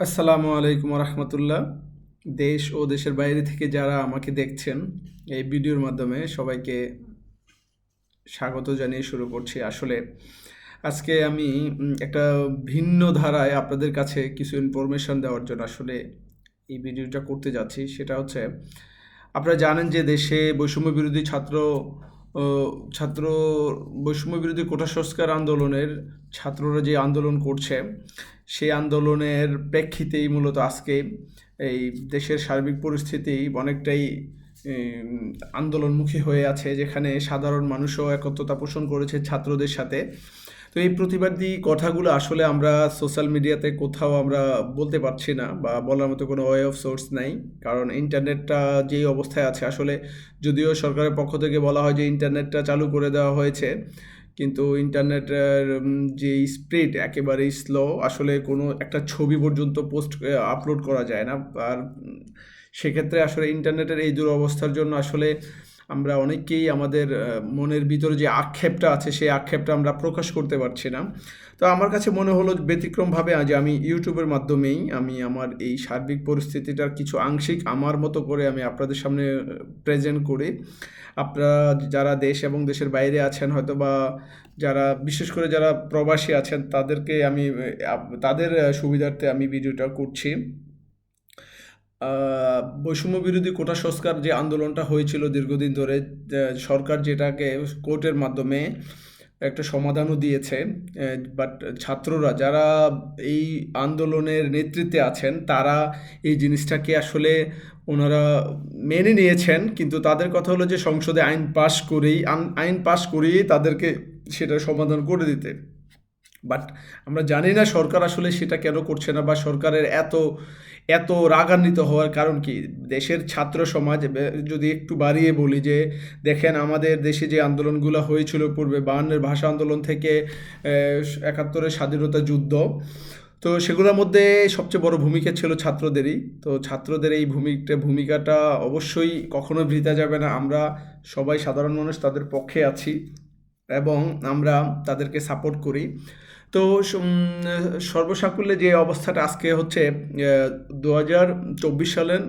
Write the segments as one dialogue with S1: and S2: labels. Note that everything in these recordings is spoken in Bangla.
S1: আসসালামু আলাইকুম রহমতুল্লাহ। দেশ ও দেশের বাইরে থেকে যারা আমাকে দেখছেন, এই ভিডিওর মাধ্যমে সবাইকে স্বাগত জানিয়ে শুরু করছি। আসলে আজকে আমি একটা ভিন্ন ধারায় আপনাদের কাছে কিছু ইনফরমেশন দেওয়ার জন্য আসলে এই ভিডিওটা করতে যাচ্ছি। সেটা হচ্ছে, আপনারা জানেন যে দেশে বৈষম্য বিরোধী ছাত্র ছাত্র বৈষম্য বিরোধী কোটা সংস্কার আন্দোলনের ছাত্ররা যে আন্দোলন করছে, সেই আন্দোলনের প্রেক্ষিতেই মূলত আজকে এই দেশের সার্বিক পরিস্থিতি অনেকটাই আন্দোলনমুখী হয়ে আছে, যেখানে সাধারণ মানুষও একত্রতা পোষণ করেছে ছাত্রদের সাথে। তো এই প্রতিবাদী কথাগুলো আসলে আমরা সোশ্যাল মিডিয়াতে কোথাও আমরা বলতে পারছি না বা বলার মতো কোনো ওয়ে অফ সোর্স নাই। কারণ ইন্টারনেটটা যেই অবস্থায় আছে, আসলে যদিও সরকারের পক্ষ থেকে বলা হয় যে ইন্টারনেটটা চালু করে দেওয়া হয়েছে, কিন্তু ইন্টারনেটের যে স্পিড একেবারেই স্লো আসলে কোনো একটা ছবি পর্যন্ত পোস্ট আপলোড করা যায় না। আর সেক্ষেত্রে আসলে ইন্টারনেটের এই দুরবস্থার জন্য আসলে আমরা অনেকেই আমাদের মনের ভিতরে যে আক্ষেপটা আছে, সেই আক্ষেপটা আমরা প্রকাশ করতে পারছি না। তো আমার কাছে মনে হলো ব্যতিক্রমভাবে আজ আমি ইউটিউবের মাধ্যমেই আমি আমার এই সার্বিক পরিস্থিতিটার কিছু আংশিক আমার মতো করে আমি আপনাদের সামনে প্রেজেন্ট করি। আপনারা যারা দেশ এবং দেশের বাইরে আছেন হয়তো বা যারা, বিশেষ করে যারা প্রবাসী আছেন, তাদেরকে আমি তাদের সুবিধার্থে আমি ভিডিওটা করছি। বৈষম্য বিরোধী কোটা সংস্কার যে আন্দোলনটা হয়েছিল দীর্ঘদিন ধরে সরকার যেটাকে কোর্টের মাধ্যমে একটা সমাধানও দিয়েছে বাট ছাত্ররা যারা এই আন্দোলনের নেতৃত্বে আছেন, তারা এই জিনিসটাকে আসলে ওনারা মেনে নিয়েছেন, কিন্তু তাদের কথা হলো যে সংসদে আইন পাশ করেই আইন পাশ করেই তাদেরকে সেটা সমাধান করে দিতে। বাট আমরা জানি না সরকার আসলে সেটা কেন করছে না বা সরকারের এত এত রাগান্বিত হওয়ার কারণ কি? দেশের ছাত্র সমাজ যদি একটু বাড়িয়ে বলি যে, দেখেন আমাদের দেশে যে আন্দোলনগুলো হয়েছিল পূর্বে, বায়ান্নের ভাষা আন্দোলন থেকে একাত্তরের স্বাধীনতা যুদ্ধ, তো সেগুলোর মধ্যে সবচেয়ে বড় ভূমিকা ছিল ছাত্রদেরই। তো ছাত্রদের এই ভূমিকা ভূমিকাটা অবশ্যই কখনো বৃথা যাবে না। আমরা সবাই সাধারণ মানুষ, তাদের পক্ষে আছি। এবং আমরা তাদেরকে সাপোর্ট করি। তো সর্বসাকুল্যে যে অবস্থাটা আজকে হচ্ছে দু হাজার চব্বিশ সালের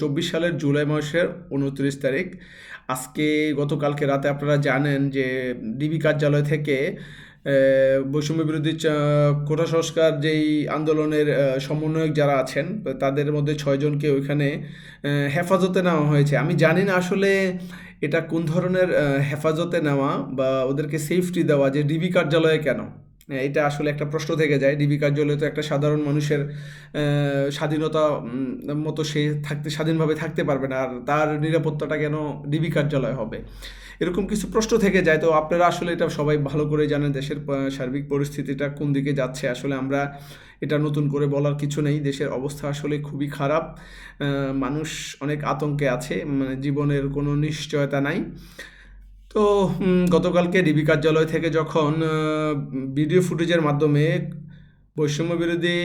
S1: চব্বিশ সালের জুলাই মাসের উনত্রিশ তারিখ। আজকে গতকালকে রাতে আপনারা জানেন যে ডিবি কার্যালয় থেকে বৈষম্য বিরোধী কোটা সংস্কার যেই আন্দোলনের সমন্বয়ক যারা আছেন, তাদের মধ্যে ছয়জনকে ওইখানে হেফাজতে নেওয়া হয়েছে। আমি জানি না আসলে এটা কোন ধরনের হেফাজতে নেওয়া বা ওদেরকে সেফটি দেওয়া, যে ডিবি কার্যালয়ে কেন? এটা আসলে একটা প্রশ্ন থেকে যায়। ডিবি কার্যালয়ে তো একটা সাধারণ মানুষের স্বাধীনতা মতো সে থাকতে, স্বাধীনভাবে থাকতে পারবে না। আর তার নিরাপত্তাটা কেন ডিবি কার্যালয় হবে? এরকম কিছু প্রশ্ন থেকে যায়। তো আপনারা আসলে এটা সবাই ভালো করে জানেন দেশের সার্বিক পরিস্থিতিটা কোন দিকে যাচ্ছে। আসলে আমরা এটা নতুন করে বলার কিছু নেই। দেশের অবস্থা আসলে খুবই খারাপ। মানুষ অনেক আতঙ্কে আছে। মানে জীবনের কোনো নিশ্চয়তা নাই। তো গতকালকে ডিবি কার্যালয় থেকে যখন ভিডিও ফুটেজের মাধ্যমে বৈষম্য বিরোধী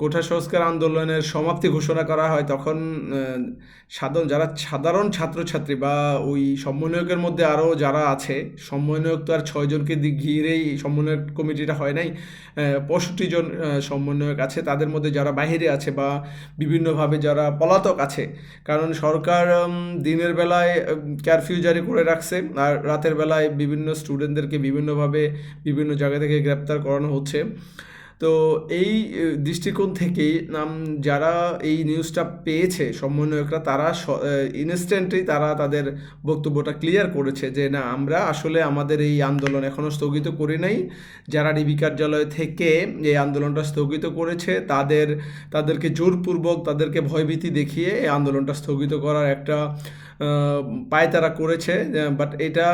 S1: কোঠা সংস্কার আন্দোলনের সমাপ্তি ঘোষণা করা হয়, তখন সাধারণ, যারা সাধারণ ছাত্রছাত্রী বা ওই সমন্বয়কের মধ্যে আরও যারা আছে, সমন্বয়ক তো আর ছয়জনকে ঘিরেই সমন্বয়ক কমিটিটা হয় নাই পঁয়ষট্টি জন সমন্বয়ক আছে, তাদের মধ্যে যারা বাইরে আছে বা বিভিন্নভাবে যারা পলাতক আছে, কারণ সরকার দিনের বেলায় কারফিউ জারি করে রাখছে, আর রাতের বেলায় বিভিন্ন স্টুডেন্টদেরকে বিভিন্নভাবে বিভিন্ন জায়গা থেকে গ্রেপ্তার করানো হচ্ছে। তো এই দৃষ্টিকোণ থেকেই, নাম যারা এই নিউজটা পেয়েছে, সমন্বয়করা, তারা ইনস্ট্যান্টলি তারা তাদের বক্তব্যটা ক্লিয়ার করেছে যে, না, আমরা আসলে আমাদের এই আন্দোলন এখনও স্থগিত করি নাই। যারা ডিবি কার্যালয় থেকে এই আন্দোলনটা স্থগিত করেছে, তাদের, তাদেরকে জোরপূর্বক তাদেরকে ভয়ভীতি দেখিয়ে এই আন্দোলনটা স্থগিত করার একটা পায় তারা করেছে। বাট এটা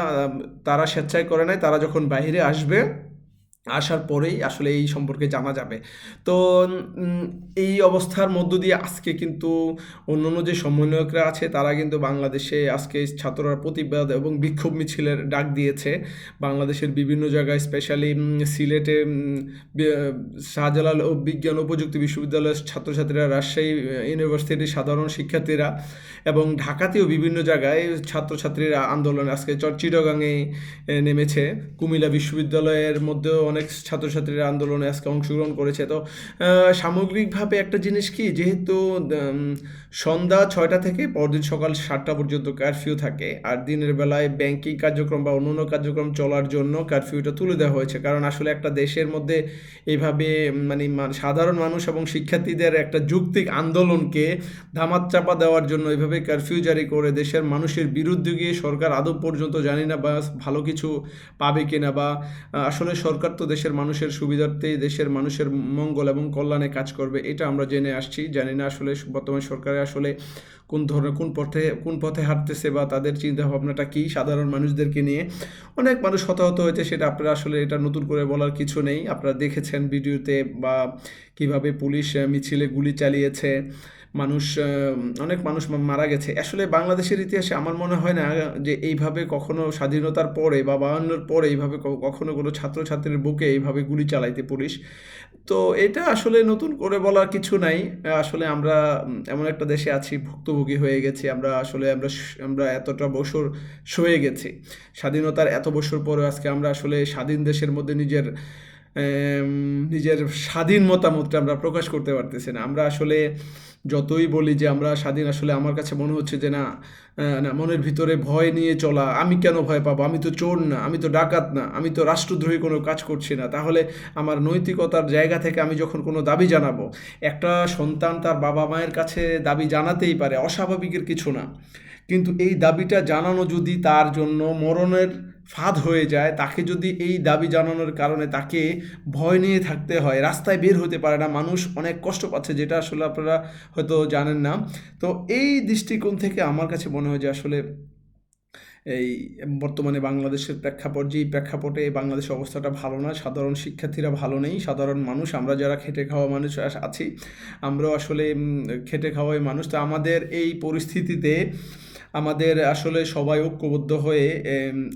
S1: তারা স্বেচ্ছায় করে নাই। তারা যখন বাইরে আসবে আসার পরেই আসলে এই সম্পর্কে জানা যাবে। তো এই অবস্থার মধ্য দিয়ে আজকে কিন্তু অন্যান্য যে সমন্বয়করা আছে তারা কিন্তু বাংলাদেশে আজকে ছাত্ররা প্রতিবাদ এবং বিক্ষোভ মিছিলের ডাক দিয়েছে। বাংলাদেশের বিভিন্ন জায়গায় স্পেশালি সিলেটে শাহজালাল ও বিজ্ঞান ও প্রযুক্তি বিশ্ববিদ্যালয়ের ছাত্রছাত্রীরা রাজশাহী ইউনিভার্সিটির সাধারণ শিক্ষার্থীরা এবং ঢাকাতেও বিভিন্ন জায়গায় ছাত্রছাত্রীরা আন্দোলন আজকে এ, নেমেছে। কুমিল্লা বিশ্ববিদ্যালয়ের মধ্যেও অনেক ছাত্রছাত্রীরা আন্দোলনে আজকে অংশগ্রহণ করেছে। তো সামগ্রিকভাবে একটা জিনিস কি? যেহেতু সন্ধ্যা ছয়টা থেকে পরদিন সকাল সাতটা পর্যন্ত কারফিউ থাকে আর দিনের বেলায় ব্যাংকিং কার্যক্রম বা অন্যান্য কার্যক্রম চলার জন্য কারফিউটা তুলে দেওয়া হয়েছে। কারণ আসলে একটা দেশের মধ্যে এইভাবে উম, মানে সাধারণ মানুষ এবং শিক্ষার্থীদের একটা যৌক্তিক আন্দোলনকে ধামাচাপা দেওয়ার জন্য এইভাবে কারফিউ জারি করে দেশের মানুষের বিরুদ্ধে গিয়ে সরকার আদৌ পর্যন্ত জানি না বা ভালো কিছু পাবে কিনা বা আসলে সরকার তো দেশের মানুষের সুবিধার্থে দেশের মানুষের মঙ্গল এবং কল্যাণে কাজ করবে, এটা আমরা জেনে আসছি। জানি না আসলে বর্তমান সরকারে আসলে কোন ধরনের, কোন পথে কোন পথে হাঁটতেছে বা তাদের চিন্তা ভাবনাটা কী সাধারণ মানুষদেরকে নিয়ে। অনেক মানুষ হতাহত হয়েছে সেটা আপনারা আসলে এটা নতুন করে বলার কিছু নেই। আপনারা দেখেছেন ভিডিওতে বা কীভাবে পুলিশ মিছিলে গুলি চালিয়েছে। মানুষ অনেক মানুষ মারা গেছে। আসলে বাংলাদেশের ইতিহাসে আমার মনে হয় না যে এইভাবে কখনো স্বাধীনতার পরে বা বায়ান্নর পরে এইভাবে কখনো কোনো ছাত্রছাত্রীর বুকে এইভাবে গুলি চালাইতে পুলিশ। তো এটা আসলে নতুন করে বলার কিছু নাই। আসলে আমরা এমন একটা দেশে আছি, ভুক্তভোগী হয়ে গেছি। আমরা আসলে, আমরা আমরা এতটা বছর সয়ে গেছি। স্বাধীনতার এত বছর পরে আজকে আমরা আসলে স্বাধীন দেশের মধ্যে নিজের নিজের স্বাধীন মতামতটা আমরা প্রকাশ করতে পারতেছি না। আমরা আসলে যতই বলি যে আমরা স্বাধীন, আসলে আমার কাছে মনে হচ্ছে যে না না, মনের ভিতরে ভয় নিয়ে চলা, আমি কেন ভয় পাবো? আমি তো চোর না, আমি তো ডাকাত না, আমি তো রাষ্ট্রদ্রোহী কোনো কাজ করছি না। তাহলে আমার নৈতিকতার জায়গা থেকে আমি যখন কোনো দাবি জানাব, একটা সন্তান তার বাবা মায়ের কাছে দাবি জানাতেই পারে, অস্বাভাবিকের কিছু না। কিন্তু এই দাবিটা জানানো যদি তার জন্য মরণের ফাঁদ হয়ে যায়, তাকে যদি এই দাবি জানানোর কারণে তাকে ভয় নিয়ে থাকতে হয়, রাস্তায় বের হতে পারে না, মানুষ অনেক কষ্ট পাচ্ছে, যেটা আসলে আপনারা হয়তো জানেন না। তো এই দৃষ্টিকোণ থেকে আমার কাছে মনে হয় যে আসলে এই বর্তমানে বাংলাদেশের প্রেক্ষাপট, যেই প্রেক্ষাপটে বাংলাদেশের অবস্থাটা ভালো না, সাধারণ শিক্ষার্থীরা ভালো নেই, সাধারণ মানুষ, আমরা যারা খেটে খাওয়া মানুষ আছি, আমরাও আসলে খেটে খাওয়াই মানুষ। তো আমাদের এই পরিস্থিতিতে আমাদের আসলে সবাই ঐক্যবদ্ধ হয়ে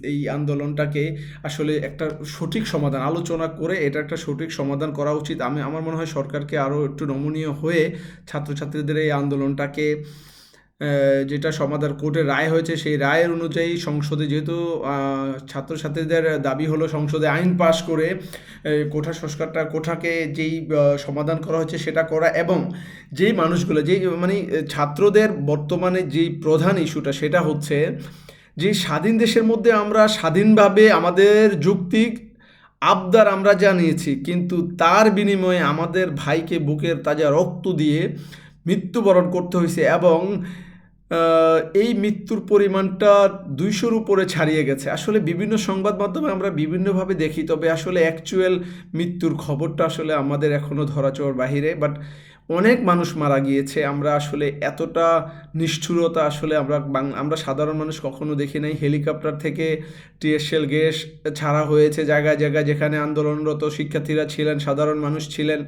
S1: এই আন্দোলনটাকে আসলে একটা সঠিক সমাধান, আলোচনা করে এটা একটা সঠিক সমাধান করা উচিত। আমি, আমার মনে হয় সরকারকে আরও একটু নমনীয় হয়ে ছাত্রছাত্রীদের এই আন্দোলনটাকে যেটা সমাধান কোর্টের রায় হয়েছে, সেই রায়ের অনুযায়ী সংসদে যেহেতু ছাত্রছাত্রীদের দাবি হলো সংসদে আইন পাশ করে কোঠা সংস্কারটা, কোঠাকে যেই সমাধান করা হয়েছে সেটা করা এবং যেই মানুষগুলো, যেই মানে ছাত্রদের বর্তমানে যেই প্রধান ইস্যুটা সেটা হচ্ছে যে স্বাধীন দেশের মধ্যে আমরা স্বাধীনভাবে আমাদের যুক্তিক আবদার আমরা জানিয়েছি, কিন্তু তার বিনিময়ে আমাদের ভাইকে বুকের তাজা রক্ত দিয়ে মৃত্যুবরণ করতে হয়েছে এবং এই মৃত্যুর পরিমাণটা দুইশোর উপরে ছাড়িয়ে গেছে। আসলে বিভিন্ন সংবাদ মাধ্যমে আমরা বিভিন্নভাবে দেখি, তবে আসলে অ্যাকচুয়াল মৃত্যুর খবরটা আসলে আমাদের এখনও ধরাছোঁয়ার বাহিরে। বাট অনেক মানুষ মারা গিয়েছে, আমরা আসলে এতটা নিষ্ঠুরতা আসলে আমরা আমরা সাধারণ মানুষ কখনো দেখি নাই। হেলিকপ্টার থেকে টিএসএল গ্যাস ছাড়া হয়েছে জায়গায় জায়গায় যেখানে আন্দোলনরত শিক্ষার্থীরা ছিলেন, সাধারণ মানুষ ছিলেন।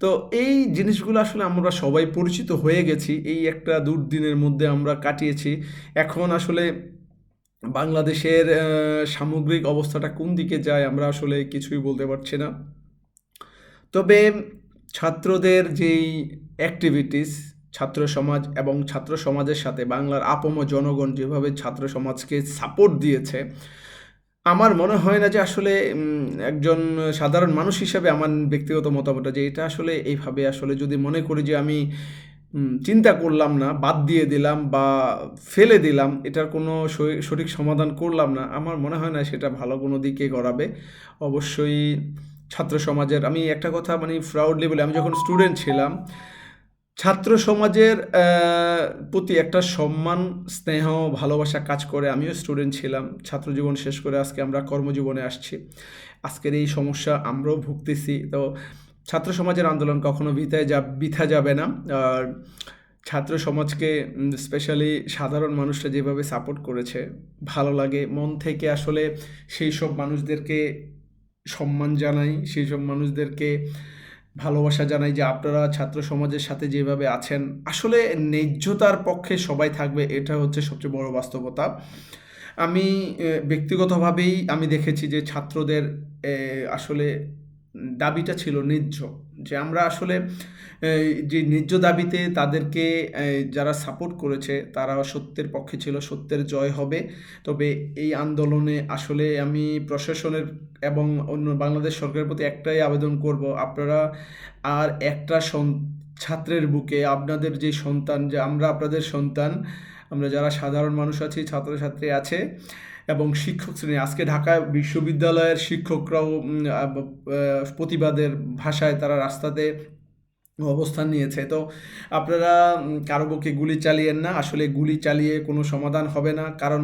S1: তো এই জিনিসগুলো আসলে আমরা সবাই পরিচিত হয়ে গেছি। এই একটা দুর্দিনের মধ্যে আমরা কাটিয়েছি। এখন আসলে বাংলাদেশের সামগ্রিক অবস্থাটা কোন দিকে যায় আমরা আসলে কিছুই বলতে পারছি না। তবে ছাত্রদের যেই অ্যাক্টিভিটিস ছাত্র সমাজ এবং ছাত্র সমাজের সাথে বাংলার আপম জনগণ যেভাবে ছাত্র সমাজকে সাপোর্ট দিয়েছে আমার মনে হয় না যে আসলে একজন সাধারণ মানুষ হিসাবে আমার ব্যক্তিগত মতামতটা যে এটা আসলে এইভাবে আসলে যদি মনে করি যে আমি চিন্তা করলাম না, বাদ দিয়ে দিলাম বা ফেলে দিলাম, এটার কোনো সঠিক সমাধান করলাম না, আমার মনে হয় না সেটা ভালো কোনো দিকে গড়াবে। অবশ্যই ছাত্র সমাজের, আমি একটা কথা মানে প্রাউডলি বলি আমি যখন স্টুডেন্ট ছিলাম ছাত্র সমাজের প্রতি একটা সম্মান, স্নেহ, ভালোবাসা কাজ করে। আমিও স্টুডেন্ট ছিলাম, ছাত্র জীবন শেষ করে আজকে আমরা কর্মজীবনে আসছি। আজকের এই সমস্যা আমরাও ভুগতেছি। তো ছাত্র সমাজের আন্দোলন কখনো বিতায় যা, বৃথা যাবে না। আর ছাত্র সমাজকে স্পেশালি সাধারণ মানুষরা যেভাবে সাপোর্ট করেছে, ভালো লাগে। মন থেকে আসলে সেই সব মানুষদেরকে সম্মান জানাই, সেই সব মানুষদেরকে ভালোবাসা জানাই যে আপনারা ছাত্র সমাজের সাথে যেভাবে আছেন, আসলে ন্যায্যতার পক্ষে সবাই থাকবে, এটা হচ্ছে সবচেয়ে বড় বাস্তবতা। আমি ব্যক্তিগতভাবেই আমি দেখেছি যে ছাত্রদের আসলে দাবিটা ছিল ন্যায্য। যে আমরা আসলে যে ন্যায্য দাবিতে তাদেরকে যারা সাপোর্ট করেছে, তারা সত্যের পক্ষে ছিল, সত্যের জয় হবে। তবে এই আন্দোলনে আসলে আমি প্রশাসনের এবং অন্য বাংলাদেশ সরকারের প্রতি একটাই আবেদন করব, আপনারা আর একটা ছাত্রের বুকে আপনাদের যে সন্তান, যে আমরা আপনাদের সন্তান, আমরা যারা সাধারণ মানুষ আছি, ছাত্রছাত্রী আছে এবং শিক্ষক শ্রেণি। আজকে ঢাকা বিশ্ববিদ্যালয়ের শিক্ষকরাও প্রতিবাদের ভাষায় তারা রাস্তাতে অবস্থান নিয়েছে। তো আপনারা কারও বুকে গুলি চালিয়েন না। আসলে গুলি চালিয়ে কোনো সমাধান হবে না। কারণ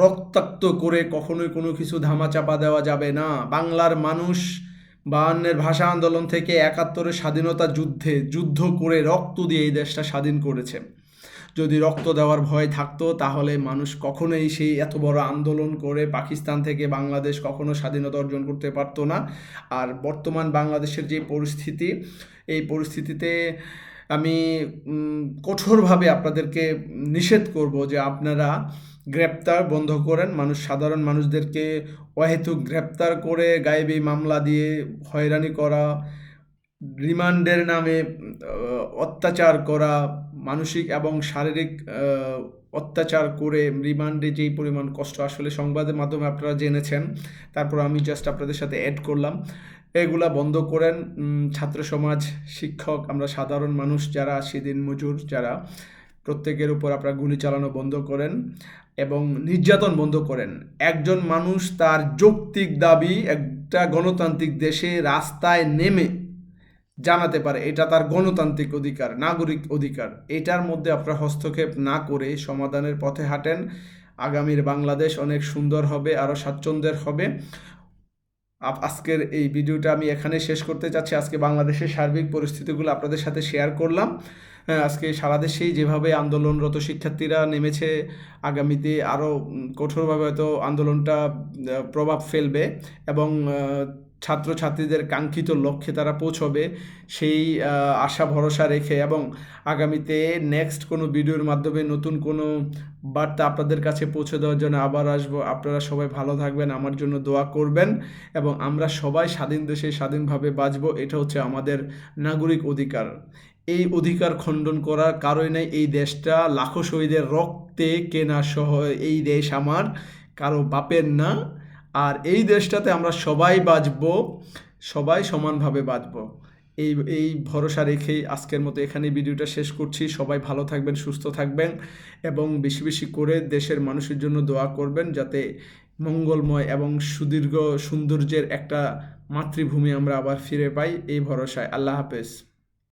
S1: রক্তাক্ত করে কখনোই কোনো কিছু ধামাচাপা দেওয়া যাবে না। বাংলার মানুষ বায়ান্নের ভাষা আন্দোলন থেকে একাত্তরের স্বাধীনতা যুদ্ধে, যুদ্ধ করে রক্ত দিয়ে এই দেশটা স্বাধীন করেছে। যদি রক্ত দেওয়ার ভয় থাকতো, তাহলে মানুষ কখনোই সেই এত বড় আন্দোলন করে পাকিস্তান থেকে বাংলাদেশ কখনো স্বাধীনতা অর্জন করতে পারতো না। আর বর্তমান বাংলাদেশের যে পরিস্থিতি, এই পরিস্থিতিতে আমি কঠোরভাবে আপনাদেরকে নিষেধ করব যে আপনারা গ্রেপ্তার বন্ধ করেন। মানুষ, সাধারণ মানুষদেরকে অহেতুক গ্রেপ্তার করে গায়েবী মামলা দিয়ে হয়রানি করা, রিমান্ডের নামে, অত্যাচার করা মানসিক এবং শারীরিক অত্যাচার করে রিমান্ডে যেই পরিমাণ কষ্ট আসলে সংবাদের মাধ্যমে আপনারা জেনেছেন, তারপর আমি জাস্ট আপনাদের সাথে অ্যাড করলাম। এগুলা বন্ধ করেন ছাত্র সমাজ, শিক্ষক, আমরা সাধারণ মানুষ যারা, সেদিন মজুর যারা, প্রত্যেকের উপর আপনারা গুলি চালানো বন্ধ করেন এবং নির্যাতন বন্ধ করেন। একজন মানুষ তার যৌক্তিক দাবি একটা গণতান্ত্রিক দেশে রাস্তায় নেমে জানাতে পারে, এটা তার গণতান্ত্রিক অধিকার, নাগরিক অধিকার। এটার মধ্যে আপনারা হস্তক্ষেপ না করে সমাধানের পথে হাঁটেন। আগামীর বাংলাদেশ অনেক সুন্দর হবে, আরও স্বাচ্ছন্দ্যের হবে। আজকের এই ভিডিওটা আমি এখানে শেষ করতে চাচ্ছি। আজকে বাংলাদেশের সার্বিক পরিস্থিতিগুলো আপনাদের সাথে শেয়ার করলাম। আজকে সারা দেশেই যেভাবে আন্দোলনরত শিক্ষার্থীরা নেমেছে, আগামীতে আরও কঠোরভাবে হয়তো আন্দোলনটা প্রভাব ফেলবে এবং ছাত্রছাত্রীদের কাঙ্ক্ষিত লক্ষ্যে তারা পৌঁছবে, সেই আশা ভরসা রেখে এবং আগামীতে নেক্সট কোনো ভিডিওর মাধ্যমে নতুন কোনো বার্তা আপনাদের কাছে পৌঁছে দেওয়ার জন্য আবার আসব। আপনারা সবাই ভালো থাকবেন, আমার জন্য দোয়া করবেন এবং আমরা সবাই স্বাধীন দেশে স্বাধীনভাবে বাঁচবো, এটা হচ্ছে আমাদের নাগরিক অধিকার। এই অধিকার খণ্ডন করার কারণে এই দেশটা লাখো শহীদের রক্তে কেনা সহ, এই দেশ আমার, কারও বাপের না। আর এই দেশটাতে আমরা সবাই বাঁচবো, সবাই সমানভাবে বাঁচবো। এই এই ভরসা রেখেই আজকের মতো এখানে ভিডিওটা শেষ করছি। সবাই ভালো থাকবেন, সুস্থ থাকবেন এবং বেশি বেশি করে দেশের মানুষের জন্য দোয়া করবেন যাতে মঙ্গলময় এবং সুদীর্ঘ সৌন্দর্যের একটা মাতৃভূমি আমরা আবার ফিরে পাই। এই ভরসায়। আল্লাহ হাফেজ।